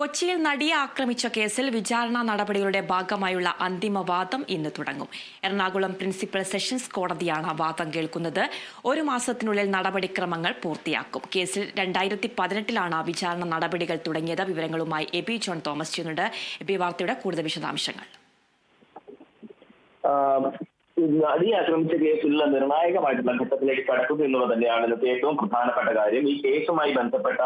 കൊച്ചിയിൽ നടിയെ ആക്രമിച്ച കേസിൽ വിചാരണ നടപടികളുടെ ഭാഗമായുള്ള അന്തിമ വാദം ഇന്ന് തുടങ്ങും. എറണാകുളം പ്രിൻസിപ്പൽ സെഷൻസ് കോടതിയാണ് വാദം കേൾക്കുന്നത്. ഒരു മാസത്തിനുള്ളിൽ നടപടിക്രമങ്ങൾ പൂർത്തിയാക്കും. കേസിൽ രണ്ടായിരത്തി പതിനെട്ടിലാണ് വിചാരണ നടപടികൾ തുടങ്ങിയത്. വിവരങ്ങളുമായി എബി ജോൺ തോമസ് ചെയ്യുന്നുണ്ട്. എബി വാർത്തയുടെ കൂടുതൽ വിശദാംശങ്ങൾ. നടിയെ ആക്രമിച്ച കേസിലുള്ള നിർണായകമായിട്ടുള്ള ഘട്ടത്തിലേക്ക് കടക്കുന്നു എന്നുള്ളത് തന്നെയാണ് ഇന്നത്തെ ഏറ്റവും പ്രധാനപ്പെട്ട കാര്യം. ഈ കേസുമായി ബന്ധപ്പെട്ട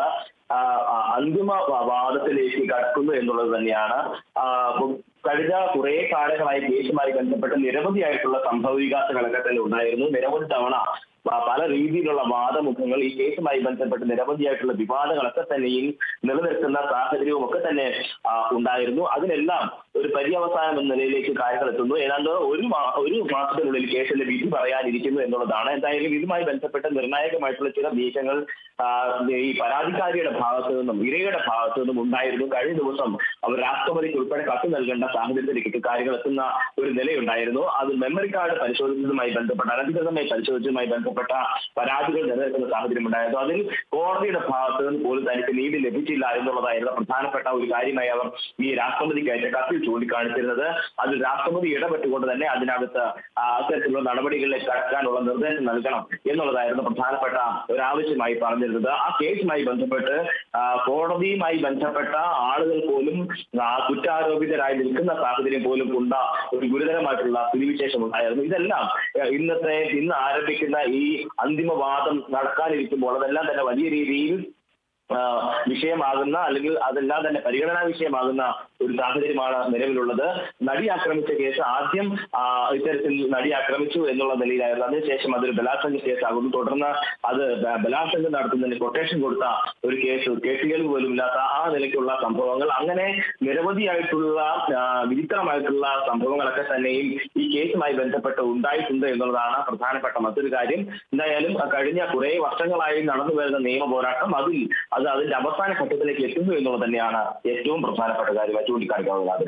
അന്തിമ വാദത്തിലേക്ക് കടക്കുന്നു എന്നുള്ളത് തന്നെയാണ്. കഴിഞ്ഞ കുറെ കാലങ്ങളായി കേസുമായി ബന്ധപ്പെട്ട് നിരവധിയായിട്ടുള്ള സംഭവ വികാസങ്ങളൊക്കെ തന്നെ ഉണ്ടായിരുന്നു. നിരവധി തവണ പല രീതിയിലുള്ള വാദമുഖങ്ങൾ ഈ കേസുമായി ബന്ധപ്പെട്ട് നിരവധിയായിട്ടുള്ള വിവാദങ്ങളൊക്കെ തന്നെയും നിലനിൽക്കുന്ന സാഹചര്യവും ഒക്കെ തന്നെ ഉണ്ടായിരുന്നു. അതിനെല്ലാം ഒരു പര്യവസാനം എന്ന നിലയിലേക്ക് കാര്യങ്ങൾ എത്തുന്നു. ഏതാണ്ട് ഒരു ഒരു മാസത്തിനുള്ളിൽ കേസിന്റെ വിധി പറയാനിരിക്കുന്നു എന്നുള്ളതാണ്. എന്തായാലും ഇതുമായി ബന്ധപ്പെട്ട് നിർണായകമായിട്ടുള്ള ചില നീക്കങ്ങൾ ഈ പരാതിക്കാരിയുടെ ഭാഗത്തു നിന്നും ഇരയുടെ ഭാഗത്തു നിന്നും ഉണ്ടായിരുന്നു. കഴിഞ്ഞ ദിവസം അവർ രാഷ്ട്രപതിക്ക് ഉൾപ്പെടെ കത്ത് നൽകേണ്ട സാഹചര്യത്തിലേക്ക് കാര്യങ്ങൾ എത്തുന്ന ഒരു നിലയുണ്ടായിരുന്നു. അത് മെമ്മറി കാർഡ് പരിശോധിച്ചതുമായി ബന്ധപ്പെട്ട് അനധികൃതമായി പരിശോധിച്ചതുമായി ബന്ധപ്പെട്ട പരാതികൾ നിലനിൽക്കുന്ന സാഹചര്യം ഉണ്ടായിരുന്നു അതിൽ കോടതിയുടെ ഭാഗത്ത് നിന്ന് പോലും തനിക്ക് നീതി ലഭിച്ചില്ല എന്നുള്ളതായിരുന്നു പ്രധാനപ്പെട്ട ഒരു കാര്യമായി അവർ ഈ രാഷ്ട്രപതിക്ക് അയച്ച കത്തിൽ ചൂണ്ടിക്കാണിച്ചിരുന്നത്. അതിൽ രാഷ്ട്രപതി ഇടപെട്ടുകൊണ്ട് തന്നെ അതിനകത്ത് അത്തരത്തിലുള്ള നടപടികളിലേക്ക് കടക്കാനുള്ള നിർദ്ദേശം നൽകണം എന്നുള്ളതായിരുന്നു പ്രധാനപ്പെട്ട ഒരു ആവശ്യമായി പറഞ്ഞിരുന്നത്. ആ കേസുമായി ബന്ധപ്പെട്ട് കോടതിയുമായി ബന്ധപ്പെട്ട ആളുകൾ പോലും കുറ്റാരോപിതരായി നിൽക്കുന്ന സാഹചര്യം പോലും ഉണ്ട ഒരു ഗുരുതരമായിട്ടുള്ള സ്ഥിതിവിശേഷം ഉണ്ടായിരുന്നു. ഇതെല്ലാം ഇന്നത്തെ ഇന്ന് ആരംഭിക്കുന്ന ഈ അന്തിമവാദം നടക്കാനിരിക്കുമ്പോൾ അതെല്ലാം തന്നെ വലിയ രീതിയിൽ വിഷയമാകുന്ന അല്ലെങ്കിൽ അതെല്ലാം തന്നെ പരിഗണനാ വിഷയമാകുന്ന ഒരു സാഹചര്യമാണ് നിലവിലുള്ളത്. നടി ആക്രമിച്ച കേസ് ആദ്യം ഇത്തരത്തിൽ നടി ആക്രമിച്ചു എന്നുള്ള നിലയിലായിരുന്നു. അതിനുശേഷം അതൊരു ബലാത്സംഗ കേസാകുന്നു. തുടർന്ന് അത് ബലാത്സംഗം നടത്തുന്നതിന് കൊട്ടേഷൻ കൊടുത്ത ഒരു കേസ് കേസുകൾ പോലും ഇല്ലാത്ത നിലയ്ക്കുള്ള സംഭവങ്ങൾ. അങ്ങനെ നിരവധിയായിട്ടുള്ള വിചിത്രമായിട്ടുള്ള സംഭവങ്ങളൊക്കെ തന്നെയും ഈ കേസുമായി ബന്ധപ്പെട്ട് ഉണ്ടായിട്ടുണ്ട് എന്നുള്ളതാണ് പ്രധാനപ്പെട്ട മറ്റൊരു കാര്യം. എന്തായാലും കഴിഞ്ഞ കുറെ വർഷങ്ങളായി നടന്നു വരുന്ന നിയമ പോരാട്ടം അതിൽ അത് അതിന്റെ അവസാന ഘട്ടത്തിലേക്ക് എത്തുന്നു എന്നുള്ളത് തന്നെയാണ് ഏറ്റവും പ്രധാനപ്പെട്ട കാര്യമായി ചൂണ്ടിക്കാണിക്കാവുന്നത്